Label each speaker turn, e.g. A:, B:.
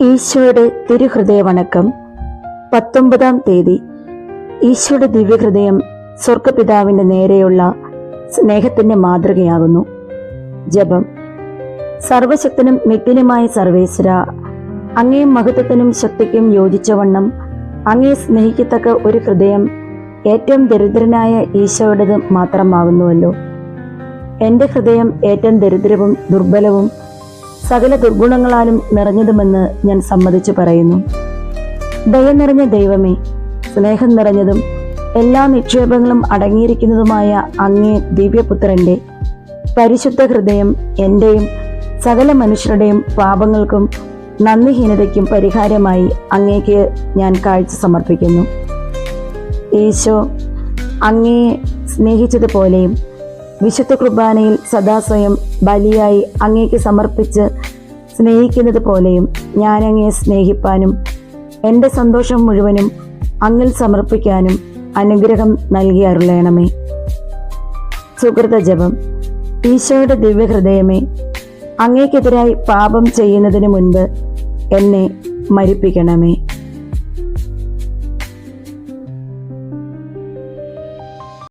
A: ഈശോയുടെ തിരുഹൃദയ വണക്കം പത്തൊമ്പതാം തീയതി. ഈശോയുടെ ദിവ്യഹൃദയം സ്വർഗപിതാവിന്റെ നേരെയുള്ള സ്നേഹത്തിന്റെ മാതൃകയാകുന്നു. ജപം. സർവശക്തനും നിത്യനുമായ സർവേശ്വര അങ്ങേ മഹത്വത്തിനും ശക്തിക്കും യോജിച്ചവണ്ണം അങ്ങേ സ്നേഹിക്കത്തക്ക ഒരു ഹൃദയം ഏറ്റവും ദരിദ്രനായ ഈശോയുടേത് മാത്രമാകുന്നുവല്ലോ. എന്റെ ഹൃദയം ഏറ്റവും ദരിദ്രവും ദുർബലവും സകല ദുർഗുണങ്ങളാലും നിറഞ്ഞതുമെന്ന് ഞാൻ സമ്മതിച്ചു പറയുന്നു. ദയ നിറഞ്ഞ ദൈവമേ സ്നേഹം നിറഞ്ഞതും എല്ലാ നിക്ഷേപങ്ങളും അടങ്ങിയിരിക്കുന്നതുമായ അങ്ങേ ദിവ്യപുത്രന്റെ പരിശുദ്ധ ഹൃദയം എന്റെയും സകല മനുഷ്യരുടെയും പാപങ്ങൾക്കും നന്ദിഹീനതയ്ക്കും പരിഹാരമായി അങ്ങേക്ക് ഞാൻ കാഴ്ച സമർപ്പിക്കുന്നു. ഈശോ അങ്ങയെ സ്നേഹിച്ചതുപോലെയും വിശുദ്ധ കുർബാനയിൽ സദാസ്വയം ബലിയായി അങ്ങേക്ക് സമർപ്പിച്ച് സ്നേഹിക്കുന്നത് പോലെയും ഞാൻ അങ്ങയെ സ്നേഹിപ്പാനും എന്റെ സന്തോഷം മുഴുവനും അങ്ങിൽ സമർപ്പിക്കാനും അനുഗ്രഹം നൽകി അരുളയണമേ സുഹൃത ജപം. ഈശോയുടെ ദിവ്യഹൃദയമേ അങ്ങേക്കെതിരായി പാപം ചെയ്യുന്നതിന് മുൻപ് എന്നെ മരിപ്പിക്കണമേ.